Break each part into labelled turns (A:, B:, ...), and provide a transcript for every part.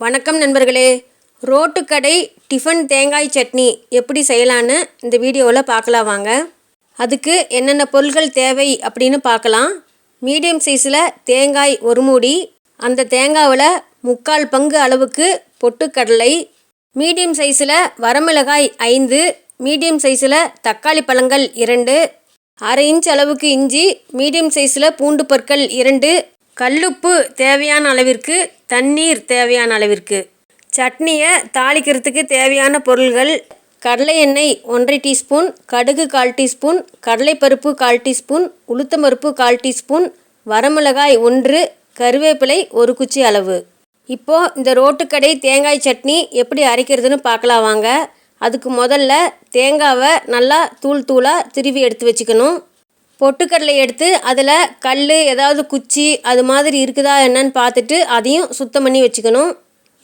A: வணக்கம் நண்பர்களே. ரோட்டுக்கடை டிஃபன் தேங்காய் சட்னி எப்படி செய்யலான்னு இந்த வீடியோவில் பார்க்கலாம் வாங்க. அதுக்கு என்னென்ன பொருட்கள் தேவை அப்படின்னு பார்க்கலாம். மீடியம் சைஸில் தேங்காய் ஒரு மூடி அந்த தேங்காவில் முக்கால் பங்கு அளவுக்கு பொட்டுக்கடலை மீடியம் சைஸில் வரமிளகாய் ஐந்து மீடியம் சைஸில் தக்காளி பழங்கள் இரண்டு அரை இன்ச் அளவுக்கு இஞ்சி மீடியம் சைஸில் பூண்டு பற்கள் இரண்டு கல்லுப்பு தேவையான அளவிற்கு தண்ணீர் தேவையான அளவிற்கு. சட்னியை தாளிக்கிறதுக்கு தேவையான பொருள்கள் கடலை எண்ணெய் ஒன்றரை டீஸ்பூன் கடுகு கால் டீஸ்பூன் கடலைப்பருப்பு கால் டீஸ்பூன் உளுத்தம்பருப்பு கால் டீஸ்பூன் வரமிளகாய் ஒன்று கருவேப்பிலை ஒரு குச்சி அளவு. இப்போது இந்த ரோட்டுக்கடை தேங்காய் சட்னி எப்படி அரைக்கிறதுன்னு பார்க்கலாம் வாங்க. அதுக்கு முதல்ல தேங்காவை நல்லா தூள் தூளாக திருவி எடுத்து வச்சுக்கணும். பொட்டுக்கடலை எடுத்து அதில் கல் ஏதாவது குச்சி அது மாதிரி இருக்குதா என்னன்னு பார்த்துட்டு அதையும் சுத்தம் பண்ணி வச்சுக்கணும்.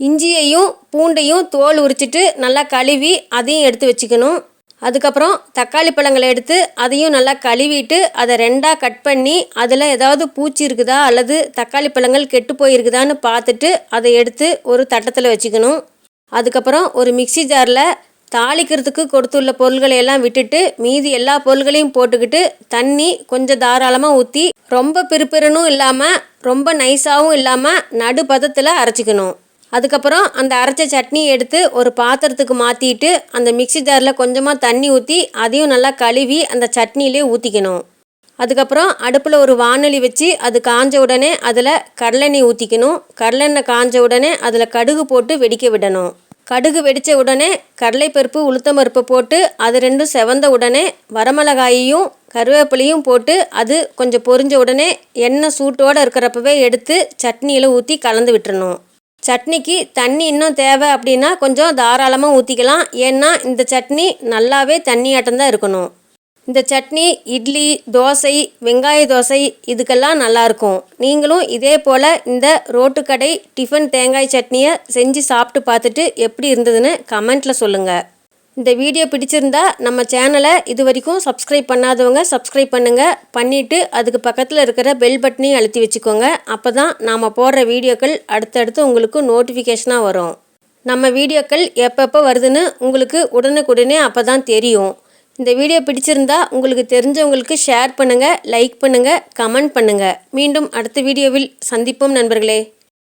A: இஞ்சியையும் பூண்டையும் தோல் உரிச்சிட்டு நல்லா கழுவி அதையும் எடுத்து வச்சுக்கணும். அதுக்கப்புறம் தக்காளி பழங்களை எடுத்து அதையும் நல்லா கழுவிட்டு அதை ரெண்டாக கட் பண்ணி அதில் ஏதாவது பூச்சி இருக்குதா அல்லது தக்காளி பழங்கள் கெட்டு போயிருக்குதான்னு பார்த்துட்டு அதை எடுத்து ஒரு தட்டத்தில் வச்சுக்கணும். அதுக்கப்புறம் ஒரு மிக்சி ஜாரில் தாளிக்கிறதுக்கு கொடுத்துள்ள பொருள்களை எல்லாம் விட்டுட்டு மீதி எல்லா பொருள்களையும் போட்டுக்கிட்டு தண்ணி கொஞ்சம் தாராளமாக ஊற்றி ரொம்ப பிறுபிறுனும் இல்லாமல் ரொம்ப நைஸாகவும் இல்லாமல் நடு பதத்தில் அரைச்சிக்கணும். அதுக்கப்புறம் அந்த அரைச்ச சட்னியை எடுத்து ஒரு பாத்திரத்துக்கு மாற்றிட்டு அந்த மிக்சி ஜாரில் கொஞ்சமாக தண்ணி ஊற்றி அதையும் நல்லா கழுவி அந்த சட்னியிலே ஊற்றிக்கணும் அதுக்கப்புறம் அடுப்பில் ஒரு வானொலி வச்சு அது காஞ்ச உடனே அதில் கடலெண்ணெய் ஊற்றிக்கணும் கடலெண்ணெய் காஞ்ச உடனே அதில் கடுகு போட்டு வெடிக்க விடணும். கடுகு வெடித்த உடனே கடலைப்பருப்பு உளுத்தம்பருப்பு போட்டு அது ரெண்டும் செவந்த உடனே வரமிளகாயையும் கருவேப்பிலையும் போட்டு அது கொஞ்சம் பொரிஞ்ச உடனே எண்ணெய் சூட்டோடு இருக்கிறப்பவே எடுத்து சட்னியில் ஊற்றி கலந்து விட்டுறணும். சட்னிக்கு தண்ணி இன்னும் தேவை அப்படின்னா கொஞ்சம் தாராளமாக ஊற்றிக்கலாம் ஏன்னா இந்த சட்னி நல்லாவே தண்ணியாட்டம் தான் இருக்கணும். இந்த சட்னி இட்லி தோசை வெங்காய தோசை இதுக்கெல்லாம் நல்லாயிருக்கும் நீங்களும் இதே போல் இந்த ரோட்டுக்கடை டிஃபன் தேங்காய் சட்னியை செஞ்சு சாப்பிட்டு பார்த்துட்டு எப்படி இருந்ததுன்னு கமெண்ட்டில் சொல்லுங்கள் இந்த வீடியோ பிடிச்சிருந்தா நம்ம சேனலை இது வரைக்கும் சப்ஸ்கிரைப் பண்ணாதவங்க சப்ஸ்கிரைப் பண்ணுங்கள் பண்ணிவிட்டு அதுக்கு பக்கத்தில் இருக்கிற பெல் பட்டனையும் அழுத்தி வச்சுக்கோங்க. அப்போ தான் நாம் போடுற வீடியோக்கள் அடுத்தடுத்து உங்களுக்கு நோட்டிஃபிகேஷனாக வரும். நம்ம வீடியோக்கள் எப்பப்போ வருதுன்னு உங்களுக்கு உடனுக்குடனே அப்போ தான் தெரியும். இந்த வீடியோ பிடிச்சிருந்தா உங்களுக்கு தெரிஞ்சவங்களுக்கு ஷேர் பண்ணுங்கள் லைக் பண்ணுங்கள் கமெண்ட் பண்ணுங்கள் மீண்டும் அடுத்த வீடியோவில் சந்திப்போம் நண்பர்களே.